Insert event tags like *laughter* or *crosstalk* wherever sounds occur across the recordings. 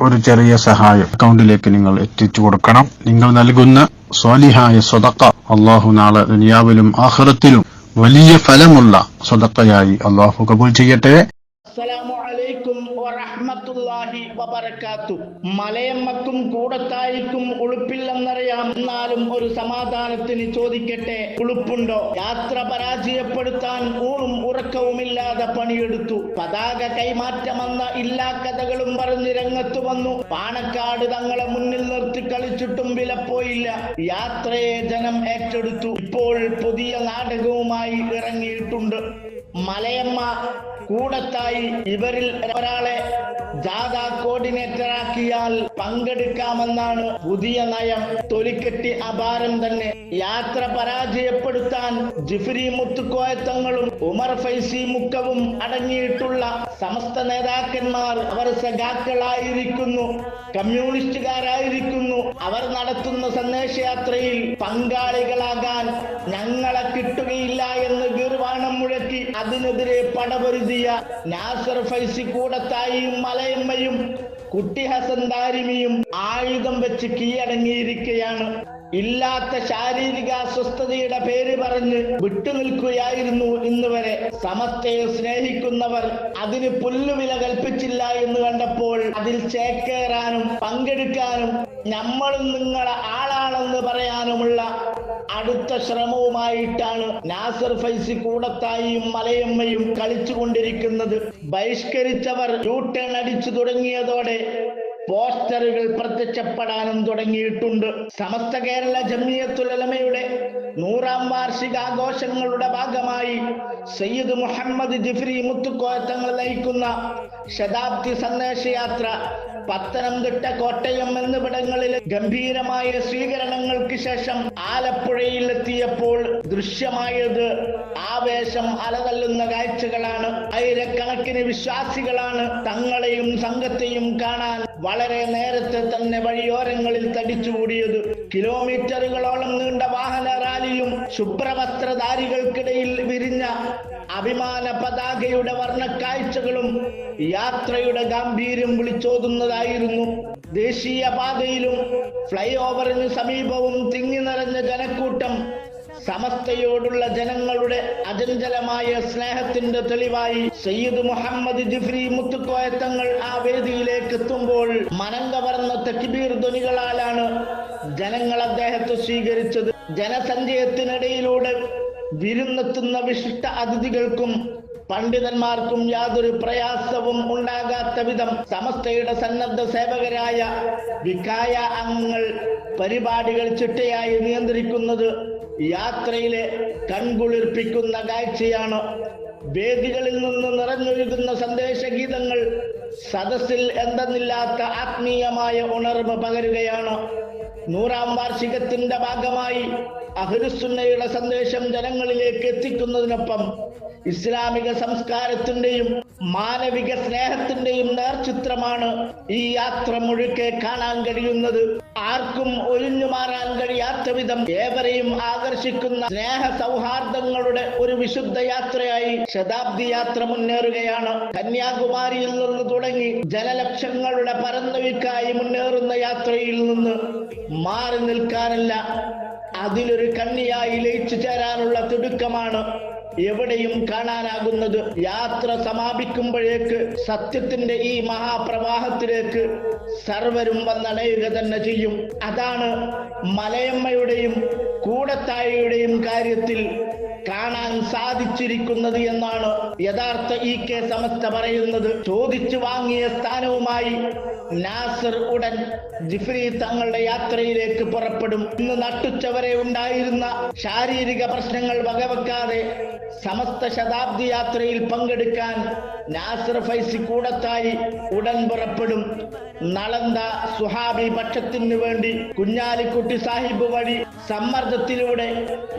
ഒരു ചെറിയ സഹായം. അക്കൗണ്ടിലേക്ക് നിങ്ങൾ എത്തിച്ചു കൊടുക്കണം. നിങ്ങൾ നൽകുന്ന സ്വാലിഹായ സ്വതക്ക അള്ളാഹു നാളെ ദുനിയാവിലും ആഹ്റത്തിലും വലിയ ഫലമുള്ള സ്വതക്കയായി അള്ളാഹു കബൂൽ ചെയ്യട്ടെ. അസ്സലാമു അലൈക്കും വറഹ്മത്തുള്ളാഹി വബറകാത്തു. മലയമ്മക്കും കൂടത്തായിക്കും ഉളുപ്പില്ലെന്നറിയാം. എന്നാലും ഒരു സമാധാനത്തിന് ചോദിക്കട്ടെ ഉളുപ്പുണ്ടോ? യാത്ര പരാജയപ്പെടുത്താൻ ഊണും ഉറക്കവുമില്ലാതെ പണിയെടുത്തു. പതാക കൈമാറ്റമെന്ന ഇല്ലാ കഥകളും പറഞ്ഞ് രംഗത്ത് വന്നു. പാണക്കാട് തങ്ങളെ മുന്നിൽ നിർത്തി കളിച്ചിട്ടും വിലപ്പോയില്ല. യാത്രയെ ജനം ഏറ്റെടുത്തു. ഇപ്പോൾ പുതിയ നാടകവുമായി ഇറങ്ങിയിട്ടുണ്ട്. മലയമ്മ കൂടത്തായി ഇവരിൽ ഒരാളെ ജാഥ കോർഡിനേറ്ററാക്കിയാൽ പങ്കെടുക്കാമെന്നാണ് പുതിയ നയം. തൊലിക്കെട്ടി അപാരം തന്നെ. യാത്ര പരാജയപ്പെടുത്താൻ ജിഫിരി മുത്തുക്കോയത്തങ്ങളും ഉമർ ഫൈസി മുക്കവും അടങ്ങിയിട്ടുള്ള സമസ്ത നേതാക്കന്മാർ അവർ സഖാക്കളായിരിക്കുന്നു. കമ്മ്യൂണിസ്റ്റുകാരായിരിക്കുന്നു. അവർ നടത്തുന്ന സന്ദേശയാത്രയിൽ പങ്കാളികളാകാൻ ഞങ്ങളെ കിട്ടുകയില്ല എന്ന് ഗീർവാണം മുഴക്കി. അതിനെതിരെ പടപൊരുതിയ നാസർ ഫൈസി കൂടത്തായിയും മലയമ്മയും കുട്ടി ഹസൻ ദാരിമിയും ആയുധം വെച്ച് കീഴടങ്ങിയിരിക്കുകയാണ്. ഇല്ലാത്ത ശാരീരിക അസ്വസ്ഥതയുടെ പേര് പറഞ്ഞ് വിട്ടുനിൽക്കുകയായിരുന്നു ഇന്ന് വരെ സമസ്തയെ സ്നേഹിക്കുന്നവർ അതിന് പുല്ലുവില കൽപ്പിച്ചില്ല എന്ന് കണ്ടപ്പോൾ അതിൽ ചേക്കേറാനും പങ്കെടുക്കാനും നമ്മളും നിങ്ങളെ ആളാണെന്ന് പറയാനുമുള്ള അടുത്ത ശ്രമവുമായിട്ടാണ് നാസർ ഫൈസി കൂടത്തായിയും മലയമ്മയും കളിച്ചുകൊണ്ടിരിക്കുന്നത്. ബഹിഷ്കരിച്ചവർ യൂ ടേൺ അടിച്ചു തുടങ്ങിയതോടെ പോസ്റ്ററുകൾ പ്രത്യക്ഷപ്പെടാനും തുടങ്ങിയിട്ടുണ്ട്. സമസ്ത കേരള ജമിയത്തുലമയുടെ നൂറാം വാർഷികാഘോഷങ്ങളുടെ ഭാഗമായി സയ്യിദ് മുഹമ്മദ് ജിഫ്രി മുത്തുക്കോയത്തങ്ങൾ നയിക്കുന്ന ശതാബ്ദി സന്ദേശയാത്ര പത്തനംതിട്ട കോട്ടയം എന്നിവിടങ്ങളിൽ ഗംഭീരമായ സ്വീകരണങ്ങൾക്ക് ശേഷം ആലപ്പുഴയിൽ എത്തിയപ്പോൾ ദൃശ്യമായത് ആവേശം അലതല്ലുന്ന കാഴ്ചകളാണ്. ആയിരക്കണക്കിന് വിശ്വാസികളാണ് തങ്ങളെയും സംഘത്തെയും കാണാൻ വളരെ നേരത്തെ തന്നെ വഴിയോരങ്ങളിൽ തടിച്ചുകൂടിയത്. കിലോമീറ്ററുകളോളം നീണ്ട വാഹന റാലിയും ശുഭ്രവസ്ത്രധാരികൾക്കിടയിൽ വിരിഞ്ഞ അഭിമാന പതാകയുടെ വർണക്കാഴ്ചകളും യാത്രയുടെ ഗാംഭീര്യം വിളിച്ചോതുന്നതായിരുന്നു. ദേശീയ പാതയിലും ഫ്ലൈ ഓവറിന് സമീപവും തിങ്ങി നിറഞ്ഞ ജനക്കൂട്ടം സമസ്തയോടുള്ള ജനങ്ങളുടെ അചഞ്ചലമായ സ്നേഹത്തിന്റെ തെളിവായി സയ്യിദ് മുഹമ്മദ് ജിഫ്രി മുത്തുക്കോയത്തങ്ങൾ ആ വേദിയിലേക്ക് എത്തുമ്പോൾ മനം കവർന്ന തക്ബീർ ധ്വനികളാലാണ് ജനങ്ങൾ അദ്ദേഹത്തെ സ്വീകരിച്ചത്. ജനസഞ്ചയത്തിനിടയിലൂടെ വിരുന്നെത്തുന്ന വിശിഷ്ട അതിഥികൾക്കും പണ്ഡിതന്മാർക്കും യാതൊരു പ്രയാസവും ഉണ്ടാകാത്ത വിധം സമസ്തയുടെ സന്നദ്ധ സേവകരായ വികായ അംഗങ്ങൾ പരിപാടികൾ ചിട്ടയായി നിയന്ത്രിക്കുന്നത് യാത്രയിലെ കൺകുളിർപ്പിക്കുന്ന കാഴ്ചയാണ്. വേദികളിൽ നിന്ന് നിറഞ്ഞൊഴുകുന്ന സന്ദേശഗീതങ്ങൾ സദസ്സിൽ എന്തെന്നില്ലാത്ത ആത്മീയമായ ഉണർവ് പകരുകയാണ്. നൂറാം വാർഷികത്തിന്റെ ഭാഗമായി അഹ്ലുസുന്നയുടെ സന്ദേശം ജനങ്ങളിലേക്ക് എത്തിക്കുന്നതിനൊപ്പം ഇസ്ലാമിക സംസ്കാരത്തിന്റെയും മാനവിക സ്നേഹത്തിന്റെയും നേർചിത്രമാണ് ഈ യാത്ര മുഴുക്കെ കാണാൻ കഴിയുന്നത്. ആർക്കും ഒഴിഞ്ഞു മാറാൻ കഴിയാത്ത വിധം ഏവരെയും ആകർഷിക്കുന്ന സ്നേഹ സൗഹാർദ്ദങ്ങളുടെ ഒരു വിശുദ്ധ യാത്രയായി ശതാബ്ദി യാത്ര മുന്നേറുകയാണ്. കന്യാകുമാരിയിൽ നിന്ന് തുടങ്ങി ജനലക്ഷങ്ങളുടെ പരന്നവിക്കായി മുന്നേറുന്ന യാത്രയിൽ നിന്ന് മാറി നിൽക്കാനല്ല അതിലൊരു കണ്ണിയായി ലയിച്ചു ചേരാനുള്ള തിടുക്കമാണ് എവിടെയും കാണാനാകുന്നത്. യാത്ര സമാപിക്കുമ്പോഴേക്ക് സത്യത്തിന്റെ ഈ മഹാപ്രവാഹത്തിലേക്ക് സർവരും വന്നണയുക തന്നെ ചെയ്യും. അതാണ് മലയമ്മയുടെയും കൂടത്തായയുടെയും കാര്യത്തിൽ കാണാൻ സാധിച്ചിരിക്കുന്നത് എന്നാണ് യഥാർത്ഥ ഇ കെ സമസ്ത പറയുന്നത്. ചോദിച്ചു വാങ്ങിയ സ്ഥാനവുമായി നാസർ ഉടൻ ജിഫ്രി തങ്ങളുടെ യാത്രയിലേക്ക് പുറപ്പെടും. ഇന്ന് നട്ടുച്ചവരെ ഉണ്ടായിരുന്ന ശാരീരിക പ്രശ്നങ്ങൾ വകവെക്കാതെ സമസ്ത ശതാബ്ദി യാത്രയിൽ പങ്കെടുക്കാൻ നാസർ ഫൈസി കൂടത്തായി ഉടൻ പുറപ്പെടും. നളന്ത സുഹാബി പക്ഷത്തിന് വേണ്ടി കുഞ്ഞാലിക്കുട്ടി സാഹിബ് വഴി സമ്മർദ്ദത്തിലൂടെ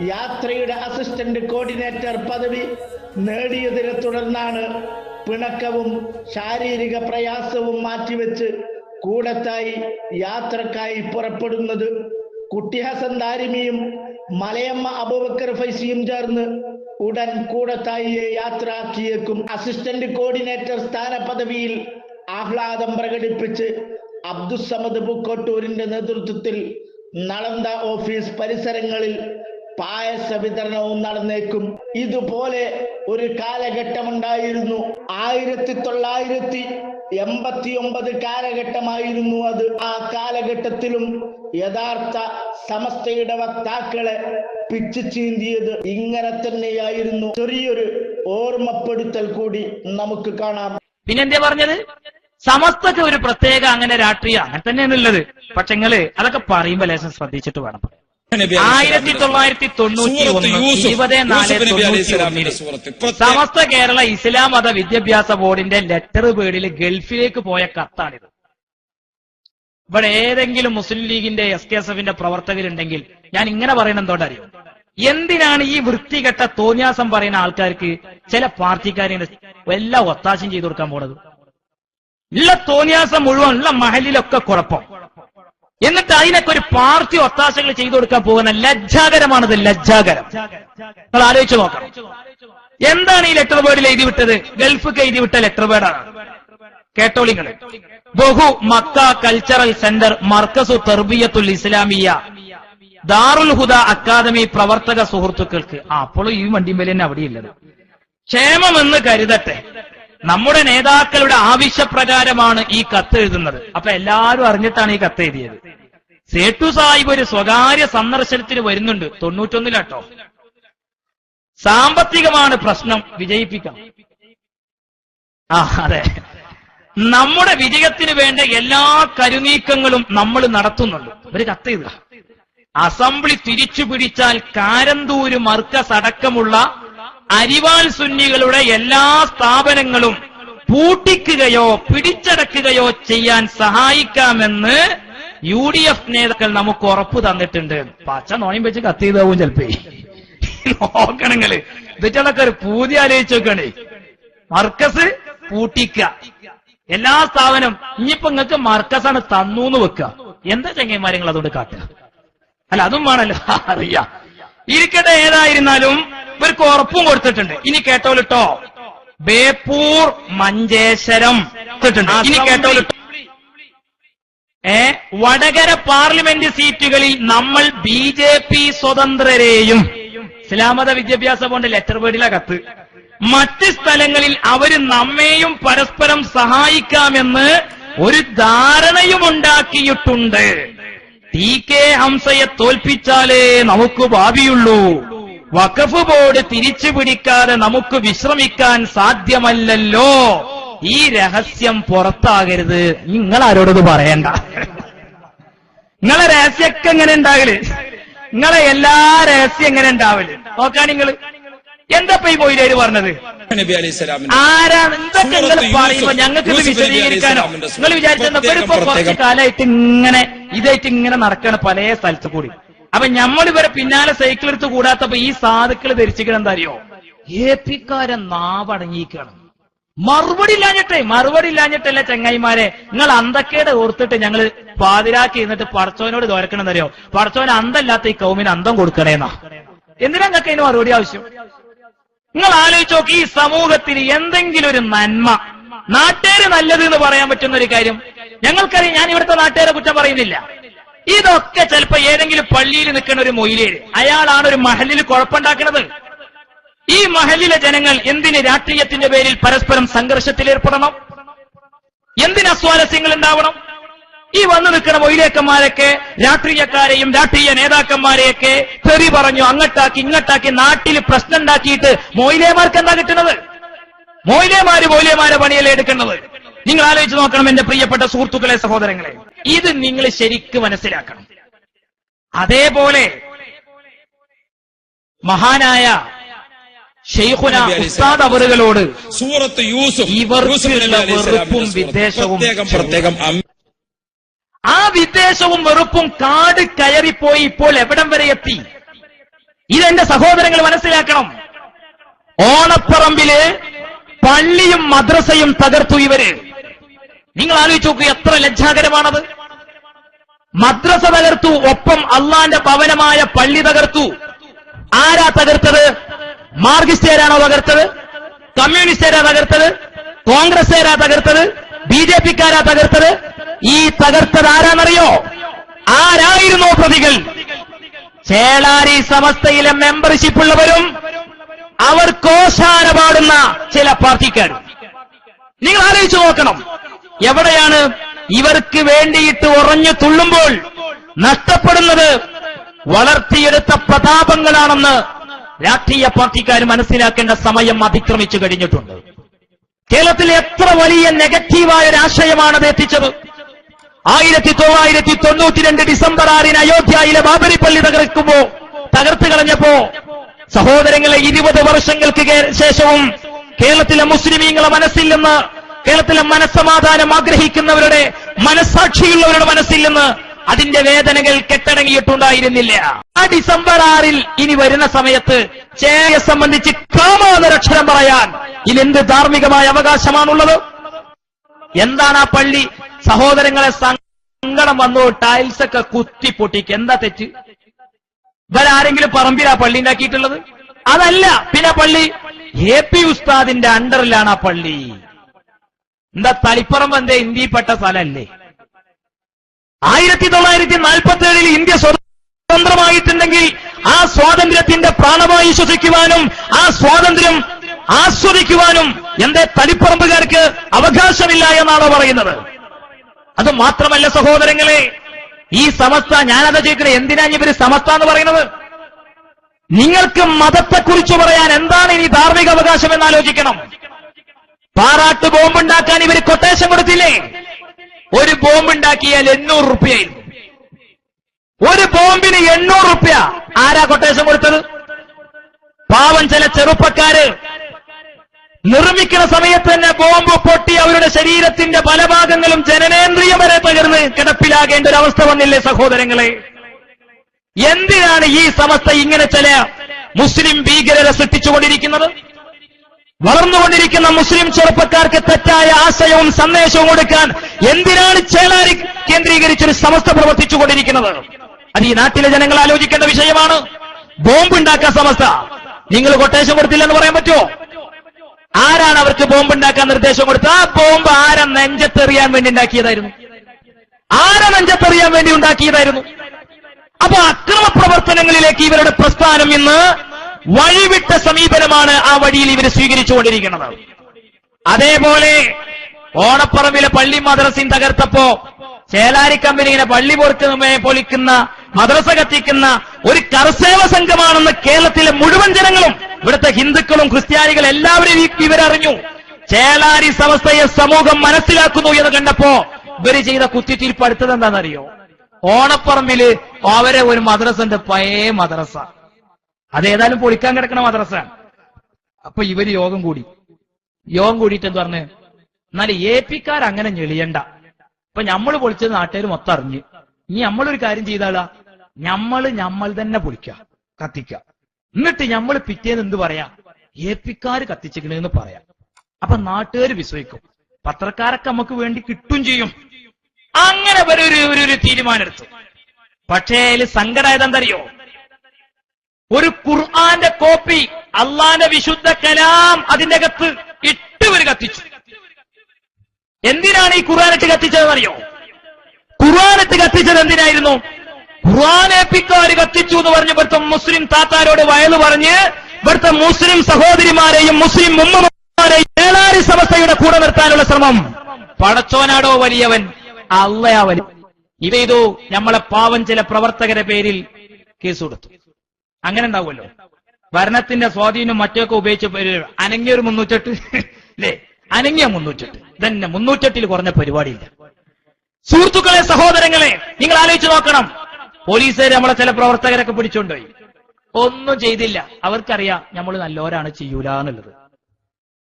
യാത്രയുടെ അസിസ്റ്റന്റ് കോർഡിനേറ്റർ പദവി നേടിയതിനെ തുടർന്നാണ് പിണക്കവും ശാരീരിക പ്രയാസവും മാറ്റിവെച്ച് കൂടത്തായി യാത്രക്കായി പുറപ്പെടുന്നത്. കുട്ടി ഹസൻ ദാരിമിയും മലയമ്മ അബൂബക്കർ ഫൈസിയും ചേർന്ന് ഉടൻ കൂടത്തായിയെ യാത്രയാക്കിയേക്കും. അസിസ്റ്റന്റ് കോർഡിനേറ്റർ സ്ഥാന പദവിയിൽ ആഹ്ലാദം പ്രകടിപ്പിച്ച് അബ്ദുസമദ് പൂക്കോട്ടൂരിന്റെ നേതൃത്വത്തിൽ നളന്ദ ഓഫീസ് പരിസരങ്ങളിൽ പായസ വിതരണവും നടന്നേക്കും. ഇതുപോലെ ഒരു കാലഘട്ടമുണ്ടായിരുന്നു. ആയിരത്തി തൊള്ളായിരത്തി എൺപത്തി ഒമ്പത് കാലഘട്ടമായിരുന്നു അത്. ആ കാലഘട്ടത്തിലും യഥാർത്ഥ സമസ്തയുടെ വക്താക്കളെ പിച്ചു ചീന്തിയത് ഇങ്ങനെ തന്നെയായിരുന്നു. ചെറിയൊരു ഓർമ്മപ്പെടുത്തൽ കൂടി നമുക്ക് കാണാം. പിന്നെന്തേ പറഞ്ഞത്? സമസ്തക്ക് ഒരു പ്രത്യേക അങ്ങനെ രാഷ്ട്രീയ. അങ്ങനെ തന്നെയാണുള്ളത്. പക്ഷെ നിങ്ങൾ അതൊക്കെ പറയുമ്പോ ലേശം ശ്രദ്ധിച്ചിട്ട് വേണം. പറയാൻ. ആയിരത്തി തൊള്ളായിരത്തി തൊണ്ണൂറ്റി ഒന്ന് ഇരുപത് നാല് തൊണ്ണൂറ്റി സമസ്ത കേരള ഇസ്ലാം മത വിദ്യാഭ്യാസ ബോർഡിന്റെ ലെറ്റർ പേഡിൽ ഗൾഫിലേക്ക് പോയ കത്താണിത്. ഇവിടെ ഏതെങ്കിലും മുസ്ലിം ലീഗിന്റെ എസ് കെ എസ് എഫിന്റെ പ്രവർത്തകരുണ്ടെങ്കിൽ ഞാൻ ഇങ്ങനെ പറയണം എന്തോണ്ടറിയോ എന്തിനാണ് ഈ വൃത്തികെട്ട തോന്യാസം പറയുന്ന ആൾക്കാർക്ക് ചില പാർട്ടിക്കാരെ എല്ലാ ഒത്താശയും ചെയ്തു കൊടുക്കാൻ പോണത്? ഉള്ള തോന്യാസം മുഴുവൻ ഉള്ള മഹലിലൊക്കെ കുഴപ്പം. എന്നിട്ട് അതിനൊക്കെ ഒരു പാർട്ടി ഒത്താശകൾ ചെയ്തു കൊടുക്കാൻ പോകുന്ന ലജ്ജാകരമാണത് ലജ്ജാകരം. നിങ്ങൾ ആലോചിച്ച് നോക്കണം. എന്താണ് ഈ ലെറ്റർ ബേർഡിൽ എഴുതി വിട്ടത് ഗൾഫിക്ക് എഴുതി വിട്ട ലെറ്റർ ബേർഡാണ് കേട്ടോളിങ്ങൾ ബഹു Mecca cultural centre Markaz തെർബിയത്തുൽ Islamia. Darul Huda academy പ്രവർത്തക സുഹൃത്തുക്കൾക്ക്. ആ അപ്പോഴും ഈ വണ്ടിമേലെ തന്നെ അവിടെയുള്ളത് ക്ഷേമമെന്ന് കരുതട്ടെ. നമ്മുടെ നേതാക്കളുടെ ആവശ്യപ്രകാരമാണ് ഈ കത്ത് എഴുതുന്നത്. അപ്പൊ എല്ലാവരും അറിഞ്ഞിട്ടാണ് ഈ കത്ത് എഴുതിയത്. സേട്ടു സാഹിബ് ഒരു സ്വകാര്യ സന്ദർശനത്തിന് വരുന്നുണ്ട്. തൊണ്ണൂറ്റൊന്നിലാട്ടോ സാമ്പത്തികമാണ് പ്രശ്നം. വിജയിപ്പിക്കാം. ആ അതെ. നമ്മുടെ വിജയത്തിന് വേണ്ട എല്ലാ കരുനീക്കങ്ങളും നമ്മൾ നടത്തുന്നുണ്ട്. ഒരു കത്ത് എഴുതുക. അസംബ്ലി തിരിച്ചു പിടിച്ചാൽ കാരന്തൂര് മർക്കസ് അടക്കമുള്ള അരിവാൾ സുന്നികളുടെ എല്ലാ സ്ഥാപനങ്ങളും പൂട്ടിക്കുകയോ പിടിച്ചടക്കുകയോ ചെയ്യാൻ സഹായിക്കാമെന്ന് യു ഡി എഫ് നേതാക്കൾ നമുക്ക് ഉറപ്പ് തന്നിട്ടുണ്ട്. പച്ച നോയും വെച്ച് കത്ത് ചെയ്താവും ചിലപ്പോ. നോക്കണങ്ങൾ. ഇതിറ്റൊക്കെ ഒരു പൂതി ആലോചിച്ച് നോക്കണേ. മർക്കസ് പൂട്ടിക്ക. എല്ലാ സ്ഥാപനം ഇനിയിപ്പോ നിങ്ങൾക്ക് മർക്കസാണ് തന്നു എന്ന് വെക്കുക എന്താ ചങ്ങന്മാരെ നിങ്ങൾ അതുകൊണ്ട് കാട്ടുക? അല്ല അതും വേണല്ലോ. *laughs* അറിയാം. ഇരിക്കട്ടെ ഏതായിരുന്നാലും ഇവർക്ക് ഉറപ്പും കൊടുത്തിട്ടുണ്ട്. ഇനി കേട്ടോലിട്ടോ ബേപ്പൂർ മഞ്ചേശ്വരം. ഇനി കേട്ടോലിട്ടോ ഏ? വടകര പാർലമെന്റ് സീറ്റുകളിൽ നമ്മൾ ബി ജെ പി സ്വതന്ത്രരെയും ഇസ്ലാമത വിദ്യാഭ്യാസ ബോണ്ട് ലെറ്റർ ബേഡിലെ കത്ത്. മറ്റ് സ്ഥലങ്ങളിൽ അവർ നമ്മെയും പരസ്പരം സഹായിക്കാമെന്ന് ഒരു ധാരണയും ഉണ്ടാക്കിയിട്ടുണ്ട് ടി കെ ഹംസയെ തോൽപ്പിച്ചാലേ നമുക്ക് ഭാവിയുള്ളൂ. വഖഫ് ബോർഡ് തിരിച്ചു പിടിക്കാതെ നമുക്ക് വിശ്രമിക്കാൻ സാധ്യമല്ലല്ലോ. ഈ രഹസ്യം പുറത്താകരുത്. നിങ്ങൾ ആരോടത് പറയണ്ട. നിങ്ങളെ രഹസ്യമൊക്കെ എങ്ങനെ ഉണ്ടാകൽ? നിങ്ങളെ എല്ലാ രഹസ്യം എങ്ങനെ ഉണ്ടാവൽ? നോക്കാൻ നിങ്ങൾ എന്താ ഈ മൊയിലേര് പറഞ്ഞത്? ആരാണ്? എന്തൊക്കെ നിങ്ങൾ പറയുമ്പോ ഞങ്ങൾക്ക് ഇത് വിശദീകരിക്കാനോ? നിങ്ങൾ ഇപ്പൊ കുറച്ച് കാലമായിട്ട് ഇങ്ങനെ ഇതായിട്ട് ഇങ്ങനെ നടക്കണ പല സ്ഥലത്ത് കൂടി. അപ്പൊ നമ്മൾ ഇവരെ പിന്നാലെ സൈക്കിൾ എടുത്ത് കൂടാത്തപ്പോ ഈ സാധുക്കൾ ധരിച്ചിരിക്കണം എന്താ അറിയോ ഏപ്പിക്കാരൻ നാവടങ്ങിയിരിക്കണം മറുപടി ഇല്ലാഞ്ഞിട്ടേ മറുപടി ഇല്ലാഞ്ഞിട്ടല്ല ചങ്ങായിമാരെ? നിങ്ങൾ അന്തക്കേടെ ഓർത്തിട്ട് ഞങ്ങൾ പാതിരാക്കി എന്നിട്ട് പടച്ചോനോട് തോരക്കണം എന്നറിയോ പടച്ചോൻ അന്തല്ലാത്ത ഈ കൗമിന് അന്തം കൊടുക്കണേന്നാ. എന്തിനാ നിങ്ങൾക്ക് അതിന് മറുപടി ആവശ്യം? നിങ്ങൾ ആലോചിച്ച് നോക്കി ഈ സമൂഹത്തിന് എന്തെങ്കിലും ഒരു നന്മ. നാട്ടുകാര് നല്ലത് എന്ന് പറയാൻ പറ്റുന്ന ഒരു കാര്യം. ഞങ്ങൾക്കറിയാം ഞാൻ ഇവിടുത്തെ നാട്ടുകാരെ കുറ്റം പറയുന്നില്ല. ഇതൊക്കെ ചിലപ്പോ ഏതെങ്കിലും പള്ളിയിൽ നിൽക്കുന്ന ഒരു മൊയിലേര് അയാളാണ് ഒരു മഹലിൽ കുഴപ്പമുണ്ടാക്കുന്നത്. ഈ മഹലിലെ ജനങ്ങൾ എന്തിന് രാഷ്ട്രീയത്തിന്റെ പേരിൽ പരസ്പരം സംഘർഷത്തിൽ ഏർപ്പെടണം എന്തിന് അസ്വാരസ്യങ്ങൾ ഉണ്ടാവണം? ഈ വന്നു നിൽക്കുന്ന മൊയിലേക്കന്മാരൊക്കെ രാഷ്ട്രീയക്കാരെയും രാഷ്ട്രീയ നേതാക്കന്മാരെയൊക്കെ തെറി പറഞ്ഞു അങ്ങട്ടാക്കി ഇങ്ങട്ടാക്കി നാട്ടിൽ പ്രശ്നം ഉണ്ടാക്കിയിട്ട് മൊയിലേമാർക്ക് എന്താ കിട്ടുന്നത്? മൊയിലേമാര് മൊയിലേമാരെ പണിയല്ലേ എടുക്കുന്നത് നിങ്ങൾ ആലോചിച്ച് നോക്കണം എന്റെ പ്രിയപ്പെട്ട സുഹൃത്തുക്കളെ സഹോദരങ്ങളെ. ഇത് നിങ്ങൾ ശരിക്ക് മനസ്സിലാക്കണം. അതേപോലെ മഹാനായ ഷെയ്ഖുന ഉസ്താദ് അവറുകളോട് സൂറത്ത് യൂസുഫ് ഇവർക്കുള്ള വെറുപ്പും വിദ്വേഷവും പ്രത്യേകം ആ വിദ്വേഷവും വെറുപ്പും കാട് കയറിപ്പോയി ഇപ്പോൾ എവിടം വരെ എത്തി? ഇതെന്റെ സഹോദരങ്ങൾ മനസ്സിലാക്കണം. ഓണപ്പറമ്പിൽ പള്ളിയും മദ്രസയും തകർത്തു ഇവർ. നിങ്ങൾ ആലോചിച്ച് നോക്കൂ എത്ര ലജ്ജാകരമാണത്. മദ്രസ തകർത്തു ഒപ്പം അള്ളാന്റെ ഭവനമായ പള്ളി തകർത്തു. ആരാ തകർത്തത്? മാർഗിസ്റ്റേരാണോ തകർത്തത്? കമ്മ്യൂണിസ്റ്റുകാരാ തകർത്തത്? കോൺഗ്രസ്സേരാ തകർത്തത്? ബി ജെ പിക്കാരാ തകർത്തത്? ഈ തകർത്തത് ആരായിരുന്നു പ്രതികൾ? ചേളാരി സമസ്തയിലെ മെമ്പർഷിപ്പ് ഉള്ളവരും അവർ കോശാന പാടുന്ന ചില പാർട്ടിക്കാരും നിങ്ങൾ ആലോചിച്ചു നോക്കണം. എവിടെയാണ് ഇവർക്ക് വേണ്ടിയിട്ട് ഉറഞ്ഞു തുള്ളുമ്പോൾ നഷ്ടപ്പെടുന്നത് വളർത്തിയെടുത്ത പ്രതാപങ്ങളാണെന്ന് രാഷ്ട്രീയ പാർട്ടിക്കാർ മനസ്സിലാക്കേണ്ട സമയം അതിക്രമിച്ചു കഴിഞ്ഞിട്ടുണ്ട്. കേരളത്തിൽ എത്ര വലിയ നെഗറ്റീവായ ഒരു ആശയമാണ് അത് എത്തിച്ചത്? ആയിരത്തി തൊള്ളായിരത്തി തൊണ്ണൂറ്റി രണ്ട് ഡിസംബർ ആറിന് അയോധ്യയിലെ ബാബരിപ്പള്ളി തകർക്കുമ്പോ തകർത്ത് കളഞ്ഞപ്പോ? സഹോദരങ്ങളെ ഇരുപത് വർഷങ്ങൾക്ക് ശേഷവും കേരളത്തിലെ മുസ്ലിമീങ്ങളെ മനസ്സിൽ നിന്ന് കേരളത്തിലെ മനസ്സമാധാനം ആഗ്രഹിക്കുന്നവരുടെ മനസ്സാക്ഷിയുള്ളവരുടെ മനസ്സിൽ നിന്ന് അതിന്റെ വേദനകൾ കെട്ടടങ്ങിയിട്ടുണ്ടായിരുന്നില്ല. ആ ഡിസംബർ ആറിൽ ഇനി വരുന്ന സമയത്ത് ചേയെ സംബന്ധിച്ച് കാമാതരക്ഷരം പറയാൻ ഇതിലെന്ത് ധാർമ്മികമായ അവകാശമാണുള്ളത്? എന്താണ് ആ പള്ളി? സഹോദരങ്ങളെ സങ്കടം വന്നു ടൈൽസ് ഒക്കെ കുത്തി പൊട്ടിക്ക്. എന്താ തെറ്റ്? ഇവരാരെങ്കിലും പറമ്പിലാ പള്ളി ഉണ്ടാക്കിയിട്ടുള്ളത്? അതല്ല. പിന്നെ പള്ളി എ പി ഉസ്താദിന്റെ അണ്ടറിലാണ് ആ പള്ളി. എന്താ തളിപ്പറമ്പ് എന്തേ? ഇന്ത്യയിൽപ്പെട്ട സ്ഥലമല്ലേ ആയിരത്തി തൊള്ളായിരത്തി നാൽപ്പത്തി ഏഴിൽ ഇന്ത്യ സ്വതന്ത്രമായിട്ടുണ്ടെങ്കിൽ ആ സ്വാതന്ത്ര്യത്തിന്റെ പ്രാണമായി ശ്വസിക്കുവാനും ആ സ്വാതന്ത്ര്യം ആസ്വദിക്കുവാനും എന്റെ തളിപ്പറമ്പുകാർക്ക് അവകാശമില്ല എന്നാണ് പറയുന്നത്? അത് മാത്രമല്ല സഹോദരങ്ങളെ ഈ സമസ്ത ഞാനത് ചോദിക്കുന്നത് എന്തിനാ ഇവർ സമസ്ത എന്ന് പറയുന്നത്? നിങ്ങൾക്ക് മതത്തെക്കുറിച്ച് പറയാൻ എന്താണ് ഇനി ധാർമ്മിക അവകാശം എന്ന് ആലോചിക്കണം. പാറാട്ട് ബോംബുണ്ടാക്കാൻ ഇവർ കൊട്ടേഷൻ കൊടുത്തില്ലേ? ഒരു ബോംബുണ്ടാക്കിയാൽ എണ്ണൂറ് റുപ്യായിരുന്നു. ഒരു ബോംബിന് എണ്ണൂറ് റുപ്യ. ആരാ കൊട്ടേഷൻ കൊടുത്തത്? പാവം ചില ചെറുപ്പക്കാര് നിർമ്മിക്കുന്ന സമയത്ത് തന്നെ ബോംബ് പൊട്ടി അവരുടെ ശരീരത്തിന്റെ പല ഭാഗങ്ങളും ജനനേന്ദ്രിയം വരെ തകർന്ന് കിടപ്പിലാകേണ്ട ഒരു അവസ്ഥ വന്നില്ലേ സഹോദരങ്ങളെ? എന്തിനാണ് ഈ സമസ്ത ഇങ്ങനെ ചില മുസ്ലിം ഭീകരരെ സൃഷ്ടിച്ചുകൊണ്ടിരിക്കുന്നത്? വളർന്നുകൊണ്ടിരിക്കുന്ന മുസ്ലിം ചെറുപ്പക്കാർക്ക് തെറ്റായ ആശയവും സന്ദേശവും കൊടുക്കാൻ എന്തിനാണ് ചേളാരി കേന്ദ്രീകരിച്ചൊരു സമസ്ത പ്രവർത്തിച്ചുകൊണ്ടിരിക്കുന്നത്? അത് ഈ നാട്ടിലെ ജനങ്ങൾ ആലോചിക്കേണ്ട വിഷയമാണ്. ബോംബ് ഉണ്ടാക്കാൻ സമസ്ത. നിങ്ങൾ കൊട്ടേഷൻ കൊടുത്തില്ലെന്ന് പറയാൻ പറ്റുമോ? ആരാണ് അവർക്ക് ബോംബ് ഉണ്ടാക്കാൻ നിർദ്ദേശം കൊടുത്തത്? ആ ബോംബ് ആരെ നെഞ്ചത്തെറിയാൻ വേണ്ടി ഉണ്ടാക്കിയതായിരുന്നു. ആരെ നെഞ്ചത്തെറിയാൻ വേണ്ടി ഉണ്ടാക്കിയതായിരുന്നു. അപ്പൊ അക്രമ പ്രവർത്തനങ്ങളിലേക്ക് ഇവരുടെ പ്രസ്ഥാനം ഇന്ന് വഴിവിട്ട സമീപനമാണ് ആ വഴിയിൽ ഇവർ സ്വീകരിച്ചുകൊണ്ടിരിക്കുന്നത്. അതേപോലെ ഓണപ്പറമ്പിലെ പള്ളി മദ്രസയും തകർത്തപ്പോ ചേലാരി കമ്പനിയിലെ പള്ളി പൊറുക്കുന്ന പൊലിക്കുന്ന മദ്രസ കത്തിക്കുന്ന ഒരു കർസേവ സംഘമാണെന്ന് കേരളത്തിലെ മുഴുവൻ ജനങ്ങളും ഇവിടുത്തെ ഹിന്ദുക്കളും ക്രിസ്ത്യാനികളും എല്ലാവരും ഇവരറിഞ്ഞു ചേലാരി സമസ്തയെ സമൂഹം മനസ്സിലാക്കുന്നു എന്ന് കണ്ടപ്പോ ഇവർ ചെയ്ത കുത്തിത്തിരിപ്പ് അടുത്തത് എന്താണെന്നറിയോ? ഓണപ്പറമ്പിൽ അവരെ ഒരു മദ്രസ ഉണ്ട് പഴയ മദ്രസ. അതേതായാലും പൊളിക്കാൻ കിടക്കണ മദ്രസ. അപ്പൊ ഇവർ യോഗം കൂടി. യോഗം കൂടിയിട്ട് എന്ത് പറഞ്ഞു? എന്നാൽ എ പിക്കാർ അങ്ങനെ ഞെളിയണ്ട. ഇപ്പൊ നമ്മൾ പൊളിച്ചത് നാട്ടുകാർ മൊത്തം അറിഞ്ഞ്. ഇനി നമ്മളൊരു കാര്യം ചെയ്താളാ? ഞമ്മൾ ഞമ്മൾ തന്നെ പൊളിക്ക കത്തിക്ക. എന്നിട്ട് ഞമ്മൾ പിറ്റേന്ന് എന്ത് പറയാ? എ കത്തിച്ചിരിക്കണെന്ന് പറയാം. അപ്പൊ നാട്ടുകാർ വിശ്വസിക്കും. പത്രക്കാരൊക്കെ നമുക്ക് വേണ്ടി കിട്ടും ചെയ്യും. അങ്ങനെ ഒരു ഒരു ഒരു- ഒരു തീരുമാനം എടുത്തു പക്ഷേ അതിൽ സങ്കടമായത് ഒരു ഖുർആന്റെ കോപ്പി അള്ളാന്റെ വിശുദ്ധ കലാം അതിന്റെ അകത്ത് ഇട്ടുവര് കത്തിച്ചു. എന്തിനാണ് ഈ ഖുർആാനിട്ട് കത്തിച്ചതെന്നറിയോ? ഖുർആാനിട്ട് കത്തിച്ചത് എന്തിനായിരുന്നു? ഖുർആാനേപ്പിക്കാര് കത്തിച്ചു എന്ന് പറഞ്ഞ് ഇവിടുത്തെ മുസ്ലിം താത്താരോട് വയൽ പറഞ്ഞ് ഇവിടുത്തെ മുസ്ലിം സഹോദരിമാരെയും മുസ്ലിം ഉമ്മമാരെയും ഏലാരി സമസ്തയുടെ കൂടെ നിർത്താനുള്ള ശ്രമം. പടച്ചോനാടോ വലിയവൻ? അല്ലയാവൻ വലിയ ഇത് ചെയ്തു നമ്മളെ പാവം ചില പ്രവർത്തകരെ പേരിൽ കേസ് കൊടുത്തു. അങ്ങനെ ഉണ്ടാവുമല്ലോ. ഭരണത്തിന്റെ സ്വാധീനം മറ്റൊക്കെ ഉപയോഗിച്ച് ഒരു അനങ്ങിയൊരു മുന്നൂറ്റെട്ട് അല്ലേ അനങ്ങിയ മുന്നൂറ്റെട്ട്. ഇതന്നെ മുന്നൂറ്റെട്ടിൽ കുറഞ്ഞ പരിപാടിയില്ല. സുഹൃത്തുക്കളെ സഹോദരങ്ങളെ നിങ്ങൾ ആലോചിച്ച് നോക്കണം. പോലീസുകാർ നമ്മളെ ചില പ്രവർത്തകരൊക്കെ പിടിച്ചുകൊണ്ടുപോയി ഒന്നും ചെയ്തില്ല. അവർക്കറിയാം നമ്മൾ നല്ലവരാണ് ചെയ്യൂല എന്നുള്ളത്.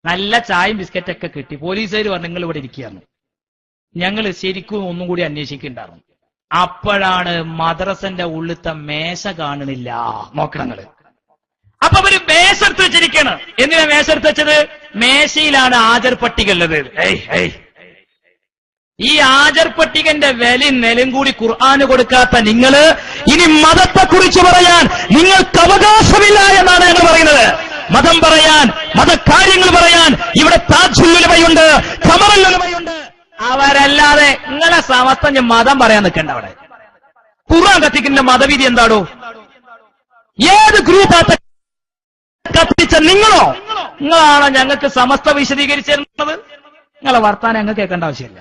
നല്ല ചായയും ബിസ്ക്കറ്റ് ബിസ്ക്കറ്റൊക്കെ കിട്ടി. പോലീസുകാർ പറഞ്ഞു നിങ്ങൾ ഇവിടെ ഇരിക്കുകയാണ് ഞങ്ങൾ ശരിക്കും ഒന്നും കൂടി അന്വേഷിക്കുന്നുണ്ടായിരുന്നു. അപ്പോഴാണ് മദ്രസന്റെ ഉള്ളിത്ത മേശ കാണണില്ല. നോക്കണങ്ങൾ അപ്പൊ അവർ മേശ എടുത്ത് വെച്ചിരിക്കണം എന്തിനാ മേശ എടുത്ത് വെച്ചത്? മേശയിലാണ് ആചർ പട്ടിക ഉള്ളത് ഏയ് ഏയ്. ഈ ആചർപ്പട്ടികന്റെ വില നിലം കൂടി ഖുർആന് കൊടുക്കാത്ത നിങ്ങൾ ഇനി മതത്തെ കുറിച്ച് പറയാൻ നിങ്ങൾക്ക് അവകാശമില്ല എന്നാണ് ഞങ്ങൾ പറയുന്നത്. മതം പറയാൻ മതകാര്യങ്ങൾ പറയാൻ ഇവിടെ താജുലുമയുണ്ട് കമറലുമയുണ്ട് അവരല്ലാതെ നിങ്ങളെ സമസ്ത ഞാൻ മതം പറയാൻ നിൽക്കണ്ട അവിടെ. ഖുർആൻ കത്തിക്കുന്ന മതവിധി എന്താടോ? ഏത് ഗ്രൂപ്പ് കത്തിച്ച നിങ്ങളോ? നിങ്ങളാണോ ഞങ്ങൾക്ക് സമസ്ത വിശദീകരിച്ചിരുന്നത്? നിങ്ങളെ വർത്താനം ഞങ്ങൾക്ക് കേൾക്കേണ്ട ആവശ്യമില്ല.